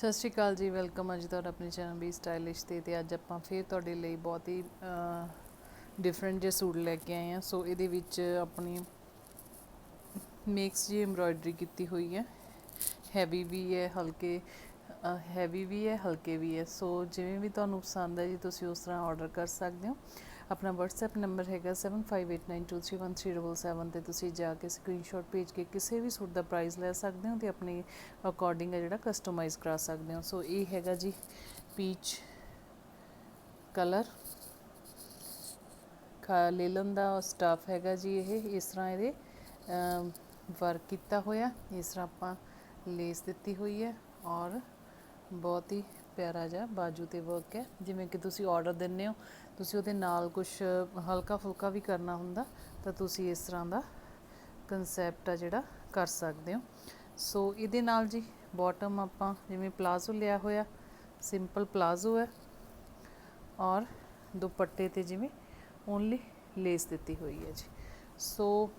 ਸਤਿ ਸ਼੍ਰੀ ਅਕਾਲ ਜੀ, ਵੈਲਕਮ ਅੱਜ ਤੁਹਾਡਾ ਆਪਣੇ ਚੈਨਲ ਵੀ ਸਟਾਈਲਿਸ਼ ਤੇ ਤੇ ਅੱਜ ਆਪਾਂ ਫੇਰ ਤੁਹਾਡੇ ਲਈ ਬਹੁਤ ਹੀ ਡਿਫਰੈਂਟ ਜਿਹੇ ਸੂਟ ਲੈ ਕੇ ਆਏ ਆ ਸੋ ਇਹਦੇ ਵਿੱਚ ਆਪਣੀ ਮਿਕਸ ਜੀ ਐਮਬ੍ਰਾਇਡਰੀ ਕੀਤੀ ਹੋਈ ਹੈ। ਹੈਵੀ ਵੀ ਹੈ, ਹਲਕੇ ਹੈਵੀ ਵੀ ਹੈ, ਹਲਕੇ ਵੀ ਹੈ। ਸੋ ਜਿਵੇਂ ਵੀ ਤੁਹਾਨੂੰ ਪਸੰਦ ਹੈ ਜੀ, ਤੁਸੀਂ ਉਸ ਤਰ੍ਹਾਂ ਆਰਡਰ ਕਰ ਸਕਦੇ ਹੋ। ਆਪਣਾ WhatsApp ਨੰਬਰ ਹੈਗਾ 7589231377 ਤੇ ਤੁਸੀਂ ਜਾ ਕੇ ਸਕਰੀਨਸ਼ਾਟ ਭੇਜ ਕੇ ਕਿਸੇ ਵੀ ਸੂਟ ਦਾ ਪ੍ਰਾਈਸ ਲੈ ਸਕਦੇ ਹੋ ਤੇ ਆਪਣੇ ਅਕੋਰਡਿੰਗ ਹੈ ਜਿਹੜਾ ਕਸਟਮਾਈਜ਼ ਕਰਾ ਸਕਦੇ ਹੋ। ਸੋ ਇਹ ਹੈਗਾ ਜੀ ਪੀਚ ਕਲਰ ਲੇਲਨ ਦਾ ਸਟਾਫ ਹੈਗਾ ਜੀ ਇਹ। ਇਸ ਤਰ੍ਹਾਂ ਇਹਦੇ ਵਰਕ ਕੀਤਾ ਹੋਇਆ। ਇਸ ਤਰ੍ਹਾਂ ਆਪਾਂ ਲੇਸ ਦਿੱਤੀ ਹੋਈ ਹੈ ਔਰ ਬਹੁਤ ਹੀ ਪਿਆਰਾ ਜਿਹਾ ਬਾਜੂ ਤੇ ਵਰਕ ਹੈ। ਜਿਵੇਂ ਕਿ ਤੁਸੀਂ ਆਰਡਰ ਦਿੰਨੇ ਹੋ ਤੁਸੀਂ ਉਹਦੇ ਨਾਲ ਕੁਝ ਹਲਕਾ ਫੁਲਕਾ ਵੀ ਕਰਨਾ ਹੁੰਦਾ, ਤਾਂ ਤੁਸੀਂ ਇਸ ਤਰ੍ਹਾਂ ਦਾ ਕਨਸੈਪਟ ਆ ਜਿਹੜਾ ਕਰ ਸਕਦੇ ਹੋ। ਸੋ ਇਹਦੇ ਨਾਲ ਜੀ ਬਾਟਮ ਆਪਾਂ ਜਿਵੇਂ ਪਲਾਜ਼ੋ ਲਿਆ ਹੋਇਆ ਸਿੰਪਲ ਪਲਾਜ਼ੋ ਹੈ, ਔਰ ਦੁਪੱਟੇ ਤੇ ਜਿਵੇਂ ਓਨਲੀ ਲੇਸ ਦਿੱਤੀ ਹੋਈ ਹੈ ਜੀ। ਸੋ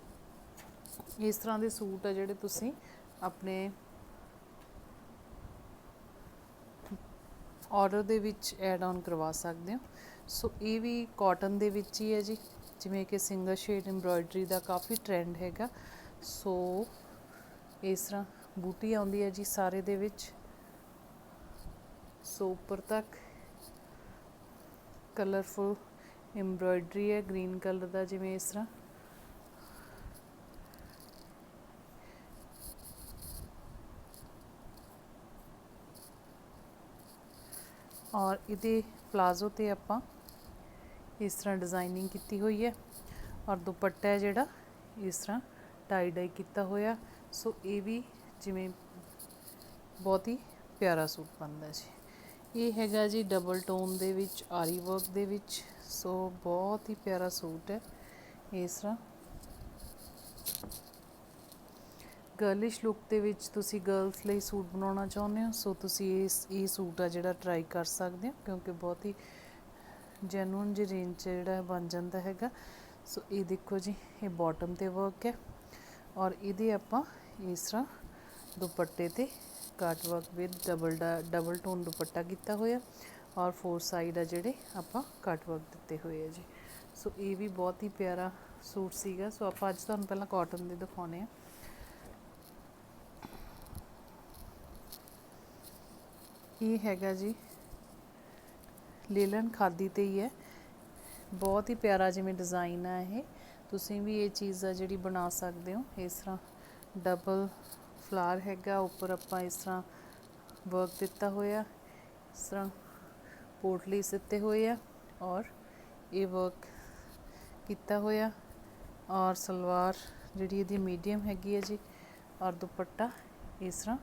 ਇਸ ਤਰ੍ਹਾਂ ਦੇ ਸੂਟ ਆ ਜਿਹੜੇ ਤੁਸੀਂ ਆਪਣੇ ਆਰਡਰ ਦੇ ਵਿੱਚ ਐਡ ਆਨ ਕਰਵਾ ਸਕਦੇ ਹੋ। ਸੋ ਇਹ ਵੀ ਕਾਟਨ ਦੇ ਵਿੱਚ ਹੀ ਹੈ ਜੀ, ਜਿਵੇਂ ਕਿ ਸਿੰਗਲ ਸ਼ੇਡ ਐਮਬ੍ਰਾਇਡਰੀ ਦਾ ਕਾਫੀ ਟ੍ਰੈਂਡ ਹੈਗਾ। ਸੋ ਇਸ ਤਰ੍ਹਾਂ ਬੂਟੀ ਆਉਂਦੀ ਹੈ ਜੀ ਸਾਰੇ ਦੇ ਵਿੱਚ। ਸੋ ਉੱਪਰ ਤੱਕ ਕਲਰਫੁਲ ਐਮਬ੍ਰਾਇਡਰੀ ਹੈ ਗ੍ਰੀਨ ਕਲਰ ਦਾ ਜਿਵੇਂ ਇਸ ਤਰ੍ਹਾਂ। ਔਰ ਇਹਦੇ ਪਲਾਜ਼ੋ ਤੇ ਆਪਾਂ ਇਸ ਤਰ੍ਹਾਂ ਡਿਜ਼ਾਈਨਿੰਗ ਕੀਤੀ ਹੋਈ ਹੈ ਔਰ ਦੁਪੱਟਾ ਹੈ ਜਿਹੜਾ ਇਸ ਤਰ੍ਹਾਂ ਟਾਈ ਡਾਈ ਕੀਤਾ ਹੋਇਆ। ਸੋ ਇਹ ਵੀ ਜਿਵੇਂ ਬਹੁਤ ਹੀ ਪਿਆਰਾ ਸੂਟ ਬਣਦਾ ਜੀ। ਇਹ ਹੈਗਾ ਜੀ ਡਬਲ ਟੋਨ ਦੇ ਵਿੱਚ, ਆਰੀ ਵਰਕ ਦੇ ਵਿੱਚ। ਸੋ ਬਹੁਤ ਹੀ ਪਿਆਰਾ ਸੂਟ ਹੈ ਇਸ ਤਰ੍ਹਾਂ। ਗਰਲਿਸ਼ ਲੁੱਕ ਦੇ ਵਿੱਚ ਤੁਸੀਂ ਗਰਲਸ ਲਈ ਸੂਟ ਬਣਾਉਣਾ ਚਾਹੁੰਦੇ ਹੋ ਸੋ ਤੁਸੀਂ ਇਸ, ਇਹ ਸੂਟ ਆ ਜਿਹੜਾ ਟਰਾਈ ਕਰ ਸਕਦੇ ਹੋ, ਕਿਉਂਕਿ ਬਹੁਤ ਹੀ ਜੈਨੂਨ ਜੀ ਰੇਂਜ 'ਚ ਜਿਹੜਾ ਬਣ ਜਾਂਦਾ ਹੈਗਾ। ਸੋ ਇਹ ਦੇਖੋ ਜੀ, ਇਹ ਬਾਟਮ ਤੇ ਵਰਕ ਹੈ ਔਰ ਇਹਦੇ ਆਪਾਂ ਇਸ ਤਰ੍ਹਾਂ ਦੁਪੱਟੇ ਤੇ cut work with double double tone ਦੁਪੱਟਾ ਕੀਤਾ ਹੋਇਆ ਔਰ ਫੋਰ ਸਾਈਡ ਆ ਜਿਹੜੇ ਆਪਾਂ ਕੱਟ ਵਰਕ ਦਿੱਤੇ ਹੋਏ ਆ ਜੀ। ਸੋ ਇਹ ਵੀ ਬਹੁਤ ਹੀ ਪਿਆਰਾ ਸੂਟ ਸੀਗਾ। ਸੋ ਆਪਾਂ ਅੱਜ ਤੁਹਾਨੂੰ ਪਹਿਲਾਂ ਕਾਟਨ ਦੇ ਦਿਖਾਉਣੇ ਆ। ਇਹ ਹੈਗਾ ਜੀ ਲੇਲਨ ਖਾਦੀ ਤੇ ਹੀ ਹੈ। ਬਹੁਤ ਹੀ ਪਿਆਰਾ ਜਿਵੇਂ ਡਿਜ਼ਾਈਨ ਆ ਇਹ। ਤੁਸੀਂ ਵੀ ਇਹ ਚੀਜ਼ ਆ ਜਿਹੜੀ ਬਣਾ ਸਕਦੇ ਹੋ। ਇਸ ਤਰ੍ਹਾਂ ਡਬਲ ਫਲਾਰ ਹੈਗਾ, ਉੱਪਰ ਆਪਾਂ ਇਸ ਤਰ੍ਹਾਂ ਵਰਕ ਦਿੱਤਾ ਹੋਇਆ। ਇਸ ਤਰ੍ਹਾਂ ਪੋਟਲੀ ਦਿੱਤੇ ਹੋਏ ਆ ਔਰ ਇਹ ਵਰਕ ਕੀਤਾ ਹੋਇਆ। ਔਰ ਸਲਵਾਰ ਜਿਹੜੀ ਇਹਦੀ ਮੀਡੀਅਮ ਹੈਗੀ ਹੈ ਜੀ, ਔਰ ਦੁਪੱਟਾ, ਇਸ ਤਰ੍ਹਾਂ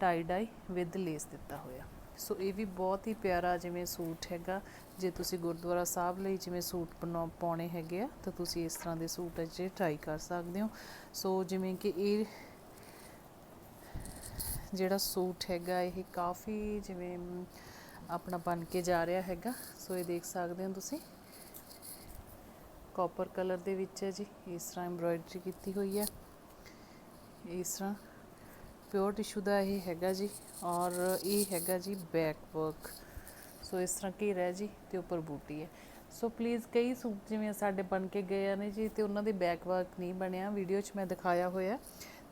ਟਾਈ ਡਾਈ ਵਿਦ ਲੇਸ ਦਿੱਤਾ ਹੋਇਆ। ਸੋ ਇਹ ਵੀ ਬਹੁਤ ਹੀ ਪਿਆਰਾ ਜਿਵੇਂ ਸੂਟ ਹੈਗਾ। ਜੇ ਤੁਸੀਂ ਗੁਰਦੁਆਰਾ ਸਾਹਿਬ ਲਈ ਜਿਵੇਂ ਸੂਟ ਬਣਾ ਪਾਉਣੇ ਹੈਗੇ ਆ, ਤਾਂ ਤੁਸੀਂ ਇਸ ਤਰ੍ਹਾਂ ਦੇ ਸੂਟ ਅਜੇ ਟਰਾਈ ਕਰ ਸਕਦੇ ਹੋ। ਸੋ ਜਿਵੇਂ ਕਿ ਇਹ ਜਿਹੜਾ ਸੂਟ ਹੈਗਾ, ਇਹ ਕਾਫੀ ਜਿਵੇਂ ਆਪਣਾ ਬਣ ਕੇ ਜਾ ਰਿਹਾ ਹੈਗਾ। ਸੋ ਇਹ ਦੇਖ ਸਕਦੇ ਹੋ ਤੁਸੀਂ। ਕਾਪਰ ਕਲਰ ਦੇ ਵਿੱਚ ਹੈ ਜੀ। ਇਸ ਤਰ੍ਹਾਂ ਐਮਬ੍ਰਾਇਡਰੀ ਕੀਤੀ ਹੋਈ ਹੈ। ਇਸ ਤਰ੍ਹਾਂ ਪਿਓਰ ਟਿਸ਼ੂ ਦਾ ਇਹ ਹੈਗਾ ਜੀ ਔਰ ਇਹ ਹੈਗਾ ਜੀ ਬੈਕ ਵਰਕ ਸੋ ਇਸ ਤਰ੍ਹਾਂ ਘੇਰਾ ਹੈ ਜੀ ਤੇ ਉੱਪਰ ਬੂਟੀ ਹੈ। ਸੋ ਪਲੀਜ਼ ਕਈ ਸੂਟ ਜਿਵੇਂ ਸਾਡੇ ਬਣ ਕੇ ਗਏ ਨੇ ਜੀ ਤੇ ਉਹਨਾਂ ਦੇ ਬੈਕ ਵਰਕ ਨਹੀਂ ਬਣਿਆ। ਵੀਡੀਓ 'ਚ ਮੈਂ ਦਿਖਾਇਆ ਹੋਇਆ।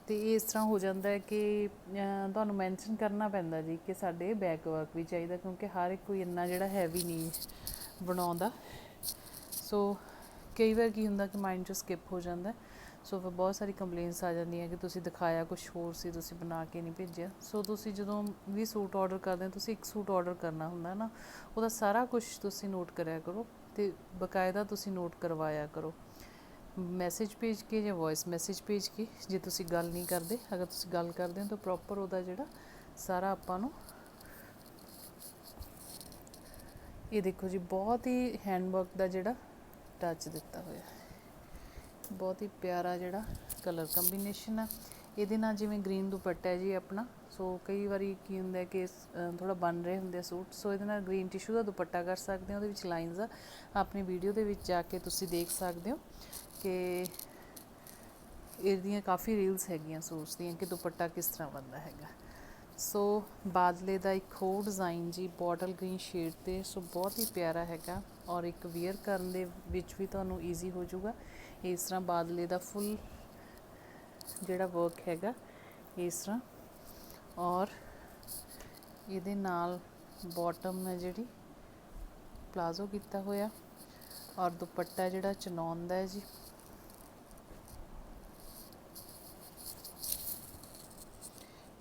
ਤੇ ਇਹ ਇਸ ਤਰ੍ਹਾਂ ਹੋ ਜਾਂਦਾ ਹੈ ਕਿ ਤੁਹਾਨੂੰ ਮੈਂਸ਼ਨ ਕਰਨਾ ਪੈਂਦਾ ਜੀ ਕਿ ਸਾਡੇ ਬੈਕ ਵਰਕ ਵੀ ਚਾਹੀਦਾ ਕਿਉਂਕਿ ਹਰ ਇੱਕ ਕੋਈ ਇੰਨਾ ਜਿਹੜਾ ਹੈਵੀ ਨਹੀਂ ਬਣਾਉਂਦਾ। ਸੋ ਕਈ ਵਾਰ ਕੀ ਹੁੰਦਾ ਕਿ ਮਾਈਂਡ 'ਚ ਸਕਿਪ ਹੋ ਜਾਂਦਾ। ਸੋ ਫਿਰ ਬਹੁਤ ਸਾਰੀ ਕੰਪਲੇਂਟਸ ਆ ਜਾਂਦੀਆਂ ਕਿ ਤੁਸੀਂ ਦਿਖਾਇਆ ਕੁਝ ਹੋਰ ਸੀ, ਤੁਸੀਂ ਬਣਾ ਕੇ ਨਹੀਂ ਭੇਜਿਆ। ਸੋ ਤੁਸੀਂ ਜਦੋਂ ਵੀ ਸੂਟ ਆਰਡਰ ਕਰਦੇ ਹੋ, ਤੁਸੀਂ ਇੱਕ ਸੂਟ ਆਰਡਰ ਕਰਨਾ ਹੁੰਦਾ ਨਾ, ਉਹਦਾ ਸਾਰਾ ਕੁਝ ਤੁਸੀਂ ਨੋਟ ਕਰਿਆ ਕਰੋ ਤੇ ਬਕਾਇਦਾ ਤੁਸੀਂ ਨੋਟ ਕਰਵਾਇਆ ਕਰੋ। ਮੈਸੇਜ ਭੇਜ ਕੇ ਜਾਂ ਵੌਇਸ ਮੈਸੇਜ ਭੇਜ ਕੇ, ਜੇ ਤੁਸੀਂ ਗੱਲ ਨਹੀਂ ਕਰਦੇ, ਅਗਰ ਤੁਸੀਂ ਗੱਲ ਕਰਦੇ ਹੋ ਤਾਂ ਪ੍ਰੋਪਰ ਉਹਦਾ ਜਿਹੜਾ ਸਾਰਾ ਆਪਾਂ ਨੂੰ ਇਹ ਦੇਖੋ ਜੀ, ਬਹੁਤ ਹੀ ਹੈਂਡਵਰਕ ਦਾ ਜਿਹੜਾ ਟੱਚ ਦਿੱਤਾ ਹੋਇਆ ਬਹੁਤ ਹੀ ਪਿਆਰਾ ਜਿਹੜਾ ਕਲਰ ਕੰਬੀਨੇਸ਼ਨ ਆ। ਇਹਦੇ ਨਾਲ ਜਿਵੇਂ ਗ੍ਰੀਨ ਦੁਪੱਟਾ ਹੈ ਜੀ ਆਪਣਾ। ਸੋ ਕਈ ਵਾਰੀ ਕੀ ਹੁੰਦਾ ਕਿ ਥੋੜਾ ਬਣ ਰਹੇ ਹੁੰਦੇ ਸੂਟ। ਸੋ ਇਹਦੇ ਨਾਲ ਗ੍ਰੀਨ ਟਿਸ਼ੂ ਦਾ ਦੁਪੱਟਾ ਕਰ ਸਕਦੇ ਹੋ। ਉਹਦੇ ਵਿੱਚ ਲਾਈਨਸ ਆ। ਆਪਣੀ ਵੀਡੀਓ ਦੇ ਵਿੱਚ ਜਾ ਕੇ ਤੁਸੀਂ ਦੇਖ ਸਕਦੇ ਹੋ ਕਿ ਇਹਦੀਆਂ ਕਾਫੀ ਰੀਲਸ ਹੈਗੀਆਂ ਸੂਟਸ ਦੀਆਂ ਕਿ ਦੁਪੱਟਾ ਕਿਸ ਤਰ੍ਹਾਂ ਬਣਦਾ ਹੈਗਾ। ਸੋ ਬਾਦਲੇ ਦਾ ਇੱਕ ਹੋਰ ਡਿਜ਼ਾਈਨ ਜੀ ਬੋਟਲ ਗ੍ਰੀਨ ਸ਼ੇਡ ਤੇ। ਸੋ ਬਹੁਤ ਹੀ ਪਿਆਰਾ ਹੈਗਾ। ਔਰ ਇੱਕ ਵੇਅਰ ਕਰਨ ਦੇ ਵਿੱਚ ਵੀ ਤੁਹਾਨੂੰ ਈਜ਼ੀ ਹੋ ਜਾਊਗਾ। ਇਸ ਤਰ੍ਹਾਂ ਬਾਦਲੇ ਦਾ ਫੁੱਲ ਜਿਹੜਾ ਵਰਕ ਹੈਗਾ, ਇਸ ਤਰ੍ਹਾਂ। ਔਰ ਇਹਦੇ ਨਾਲ ਬਾਟਮ ਹੈ ਜਿਹੜੀ ਪਲਾਜ਼ੋ ਕੀਤਾ ਹੋਇਆ, ਔਰ ਦੁਪੱਟਾ ਜਿਹੜਾ ਚਨੌਨ ਦਾ ਹੈ ਜੀ।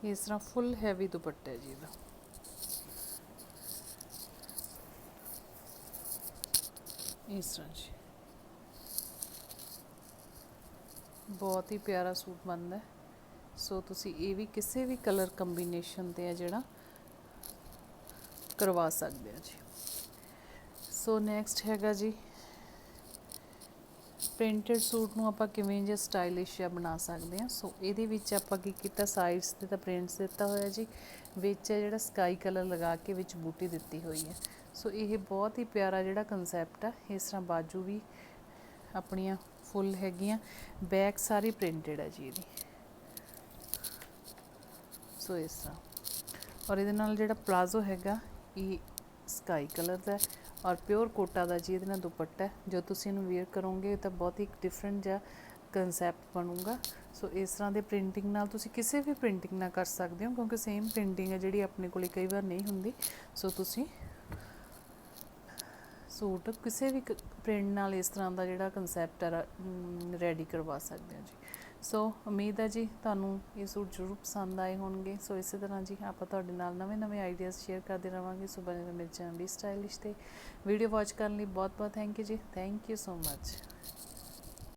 ਇਸ ਤਰ੍ਹਾਂ ਫੁੱਲ ਹੈਵੀ ਦੁਪੱਟਾ ਹੈ ਜੀ ਇਹਦਾ। ਇਸ ਤਰ੍ਹਾਂ ਜੀ। ਬਹੁਤ ਹੀ ਪਿਆਰਾ ਸੂਟ ਬਣਦਾ ਸੋ ਤੁਸੀਂ ਇਹ ਵੀ ਕਿਸੇ ਵੀ ਕਲਰ ਕੰਬੀਨੇਸ਼ਨ ਤੇ ਆ ਜਿਹੜਾ ਕਰਵਾ ਸਕਦੇ ਹੋ ਜੀ। ਸੋ ਨੈਕਸਟ ਹੈਗਾ ਜੀ ਪ੍ਰਿੰਟਡ ਸੂਟ ਨੂੰ ਆਪਾਂ ਕਿਵੇਂ ਜਿਹਾ ਸਟਾਈਲਿਸ਼ ਜਿਹਾ ਬਣਾ ਸਕਦੇ ਹਾਂ। ਸੋ ਇਹਦੇ ਵਿੱਚ ਆਪਾਂ ਕੀ ਕੀਤਾ ਸਾਈਡਸ ਤੇ ਤਾਂ ਪ੍ਰਿੰਟਸ ਦਿੱਤਾ ਹੋਇਆ ਜੀ, ਵਿੱਚ ਜਿਹੜਾ ਸਕਾਈ ਕਲਰ ਲਗਾ ਕੇ ਵਿੱਚ ਬੂਟੀ ਦਿੱਤੀ ਹੋਈ ਹੈ। ਸੋ ਇਹ ਬਹੁਤ ਹੀ ਪਿਆਰਾ ਜਿਹੜਾ ਕਨਸੈਪਟ ਆ, ਇਸ ਤਰ੍ਹਾਂ ਬਾਜੂ ਵੀ ਆਪਣੀਆਂ ਫੁੱਲ ਹੈਗੀਆਂ। ਬੈਕ ਸਾਰੀ ਪ੍ਰਿੰਟਡ ਹੈ ਜੀ ਇਹਦੀ। ਸੋ ਇਸ ਤਰ੍ਹਾਂ। ਔਰ ਇਹਦੇ ਨਾਲ ਜਿਹੜਾ ਪਲਾਜ਼ੋ ਹੈਗਾ, ਇਹ ਸਕਾਈ ਕਲਰ ਦਾ ਔਰ ਪਿਓਰ ਕੋਟਾ ਦਾ ਜੀ ਇਹਦੇ ਨਾਲ ਦੁਪੱਟਾ ਹੈ। ਜੋ ਤੁਸੀਂ ਇਹਨੂੰ ਵੇਅਰ ਕਰੋਗੇ ਤਾਂ ਬਹੁਤ ਹੀ ਡਿਫਰੈਂਟ ਜਿਹਾ ਕਨਸੈਪਟ ਬਣੂਗਾ। ਸੋ ਇਸ ਤਰ੍ਹਾਂ ਦੇ ਪ੍ਰਿੰਟਿੰਗ ਨਾਲ ਤੁਸੀਂ ਕਿਸੇ ਵੀ ਪ੍ਰਿੰਟਿੰਗ ਨਾਲ ਕਰ ਸਕਦੇ ਹੋ, ਕਿਉਂਕਿ ਸੇਮ ਪ੍ਰਿੰਟਿੰਗ ਹੈ ਜਿਹੜੀ ਆਪਣੇ ਕੋਲੇ ਕਈ ਵਾਰ ਨਹੀਂ ਹੁੰਦੀ। ਸੋ ਤੁਸੀਂ ਸੂਟ ਕਿਸੇ ਵੀ ਪ੍ਰਿੰਟ ਨਾਲ ਇਸ ਤਰ੍ਹਾਂ ਦਾ ਜਿਹੜਾ ਕਨਸੈਪਟ ਹੈ ਰੈਡੀ ਕਰਵਾ ਸਕਦੇ ਹੋ ਜੀ। ਸੋ ਉਮੀਦ ਹੈ ਜੀ ਤੁਹਾਨੂੰ ਇਹ ਸੂਟ ਜ਼ਰੂਰ ਪਸੰਦ ਆਏ ਹੋਣਗੇ। ਸੋ ਇਸੇ ਤਰ੍ਹਾਂ ਜੀ ਆਪਾਂ ਤੁਹਾਡੇ ਨਾਲ ਨਵੇਂ-ਨਵੇਂ ਆਈਡੀਆਜ਼ ਸ਼ੇਅਰ ਕਰਦੇ ਰਵਾਂਗੇ। ਸੋ, ਬਣੇ ਰਹੋ ਮੇਰੇ ਚੈਨਲ ਵੀ ਸਟਾਈਲਿਸ਼ ਤੇ। ਵੀਡੀਓ ਵਾਚ ਕਰਨ ਲਈ ਬਹੁਤ-ਬਹੁਤ ਥੈਂਕ ਯੂ ਜੀ। Thank you so much